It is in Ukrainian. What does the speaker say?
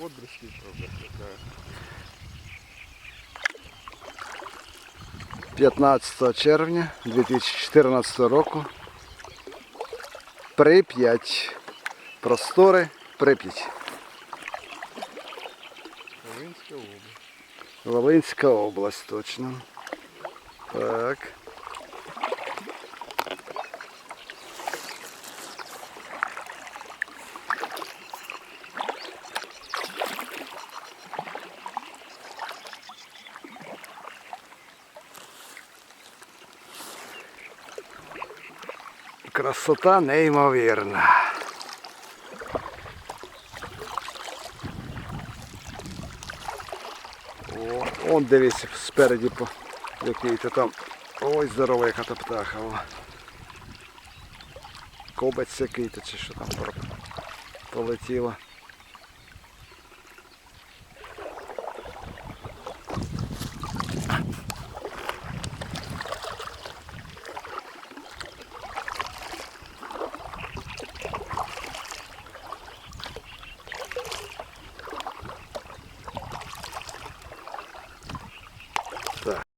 отблески. 15 червня 2014 року. Прип'ять. Простори Прип'ять. Волинська область. Волинська область точно. Так. Красота неймовірна. О, он дивись спереді по який-то там. Ой, здорова яка то птаха. О. Кобець який-то чи що там полетіло.